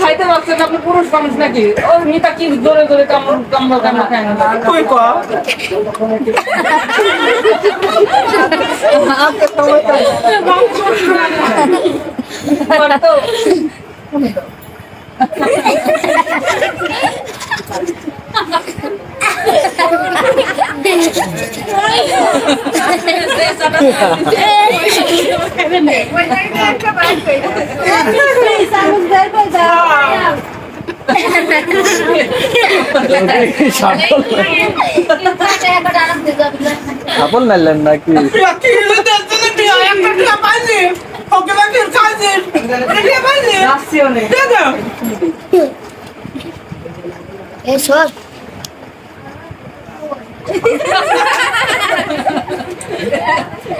খাইতে পারছেন আপনি পুরুষ মানুষ নাকি ও মিতা কি জোরে জোরে কামড় কামড় কামড় খায় না তুই ক পারতো? সাফল নাইলেন নাকি? কি হলো তেল দিয়ে একটা টাকা পাইলি ওকে বাকি খাইছিস ওটা দিয়ে পাইলি আসছি অনেক দে দাও একটা আন্টির সাথে আমি করব না তো কার সাথে করব না ওরে আমিও ঠকলাম ভাই ওরে জাম আমার দিকে আইছিস মানে ওরা ঠকাবো না। দেন, দেন,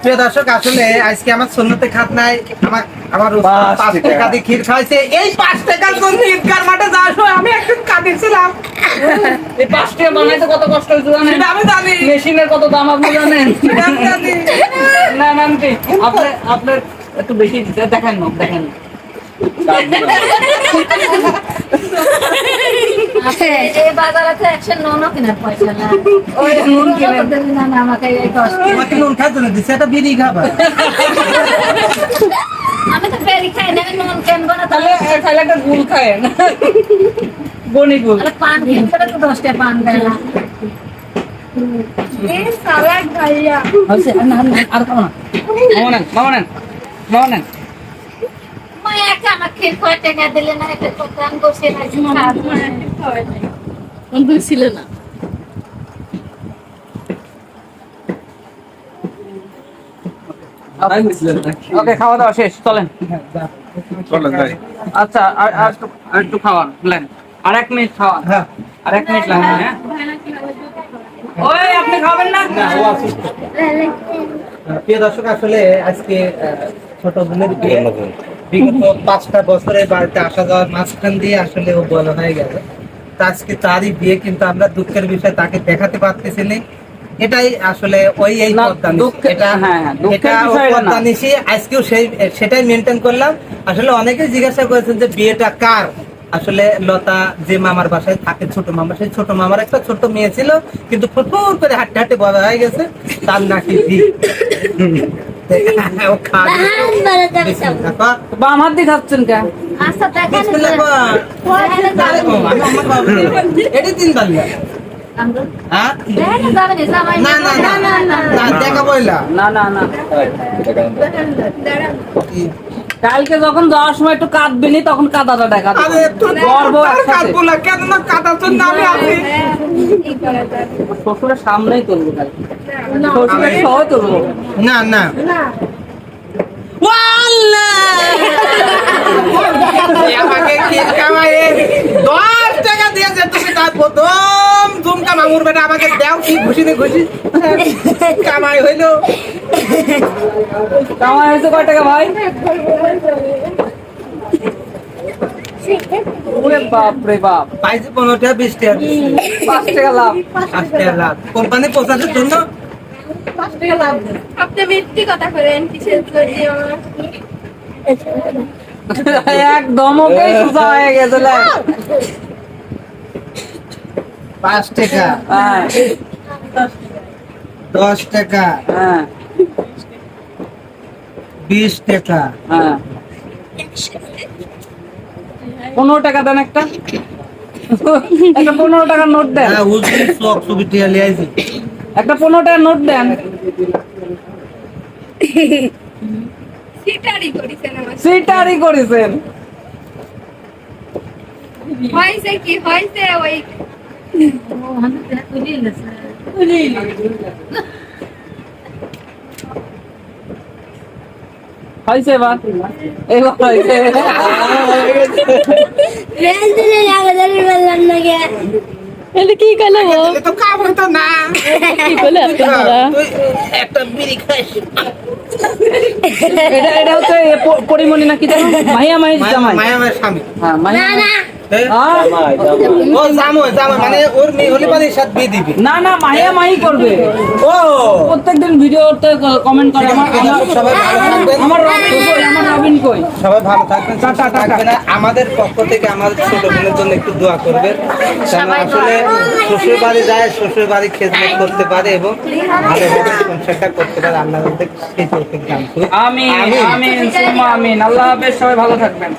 প্রিয় দর্শক আসলে আজকে আমার সুন্নতে খাত নাই। আমার আমার পাঁচ টাকা। দিয়ে ক্ষীর খাওয়াইছে। এই পাঁচ টাকার জন্য ঈদগার মাঠে যাওয়ার সময় আমি এই পাঁচটা বানাইতে কত কষ্ট হয়েছে জানেন? আমি জানি। মেশিনের কত দাম আপনি জানেন? না না আন্টি আপনি আপনার একটু বেশি দিতে দেখেন না দেখেন না। ওই নুন কিনেন। তোমাকে নুন জন্য দিচ্ছে এটা বিড়ি খাবার আমি তো খাই না নুন তাহলে তাহলে একটা গুল খায়েন। বনি পান খেয়ে সেটা তো দশটা পান দেয় না। আচ্ছা, ছিল ওকে খাওয়া দাওয়া শেষ চলেন। আচ্ছা আর আর একটু আর একটু খাওয়ান প্ল্যান আর এক মিনিট খাওয়ান। হ্যাঁ। আর এক মিনিট লাগবে হ্যাঁ। ওই আপনি খাবেন না? প্রিয় দর্শক আসলে আজকে ছোট বোনের বিগত পাঁচটা বছরে বাড়িতে আসা যাওয়ার মাঝখান দিয়ে আসলে ও হয়ে গেল। আজকে তারই বিয়ে কিন্তু আমরা দুঃখের বিষয় তাকে দেখাতে পারতেছি না। এটাই আসলে ওই এই। এটা হ্যাঁ, হ্যাঁ, এটা আজকেও সেই সেটাই মেনটেন করলাম। আসলে অনেকে জিজ্ঞাসা করেছেন যে বিয়েটা কার? আসলে লতা যে মামার বাসায় থাকে ছোট মামা সেই ছোট মামার একটা ছোট মেয়ে ছিল কিন্তু ফুটফুর করে হাঁটতে হাঁটতে বড় হয়ে গেছে। তার নাকি খাচ্ছেন আচ্ছা এটি তিন হ্যাঁ? দেখা বইলা। না না না। কালকে যখন যাওয়ার সময় একটু কাঁদবেনি তখন কাদাটা দেখা গর্ব আর না কেন না কাটার জন্য আমি আছি। শ্বশুরের সামনেই তুলবো কালকে। শ্বশুরের সহ তুলবো। না না। আমাকে দশ টাকা দিয়েছে তুমি তার প্রথম ঝুমকা মামুর বেটা আমাকে দাও কি খুশি নে খুশি কামাই হইল। কামাই হয়েছে কয় টাকা ভাই? ওরে বাপ রে বাপ। পাইছি পনেরো টাকা বিশ টাকা পাঁচ টাকা লাভ। পাঁচ টাকা লাভ। কোম্পানি পৌঁছানোর জন্য? আপনি মিথ্যি কথা করেন কিসের একদম ওকে সোজা হয়ে গেছে লে। পাঁচ টাকা। হ্যাঁ দশ টাকা। হ্যাঁ বিশ টাকা। হ্যাঁ পনেরো টাকা দেন একটা। একটা পনেরো টাকার নোট দেন। হ্যাঁ একটা পনেরো টাকার নোট দেন। সিটারি করিছেন সিটারি করেছেন। হয়েছে কি? হয়েছে ওই হয়েছে এবার এবার হয়েছে এটা কি করল ও তো কাম হইতো না কি করল আপনারা একটা বিড়ি খাইস এটা হচ্ছে পরিমণি নাকি জানো মাহিয়া মাহির জামাই স্বামী হ্যাঁ মাহিয়া হ্যাঁ? আহ, ও জামো জামো মানে ওর মেয়ে হলে পারে সাথে বিয়ে দিবি। না না মাহিয়া মাহি করবে। ও। প্রত্যেকদিন ভিডিওতে কমেন্ট করে আমার আমার- সবাই ভালো থাকবেন। আমার রবিন কই? আমার রবিন কই? সবাই ভালো থাকবেন সুস্থ টাটা, টাটা। থাকবেন। আমাদের পক্ষ থেকে আমাদের ছোট বোনের জন্য একটু দোয়া করবেন। আসলে শ্বশুর বাড়ি যায় শ্বশুর বাড়ি খেদমত করতে পারে এবং ভালোভাবে সংসারটা করতে পারে। আল্লাহ সেই তৌফিক আমিন আমিন। আমিন। আল্লাহ হাফেজ সবাই ভালো থাকবেন।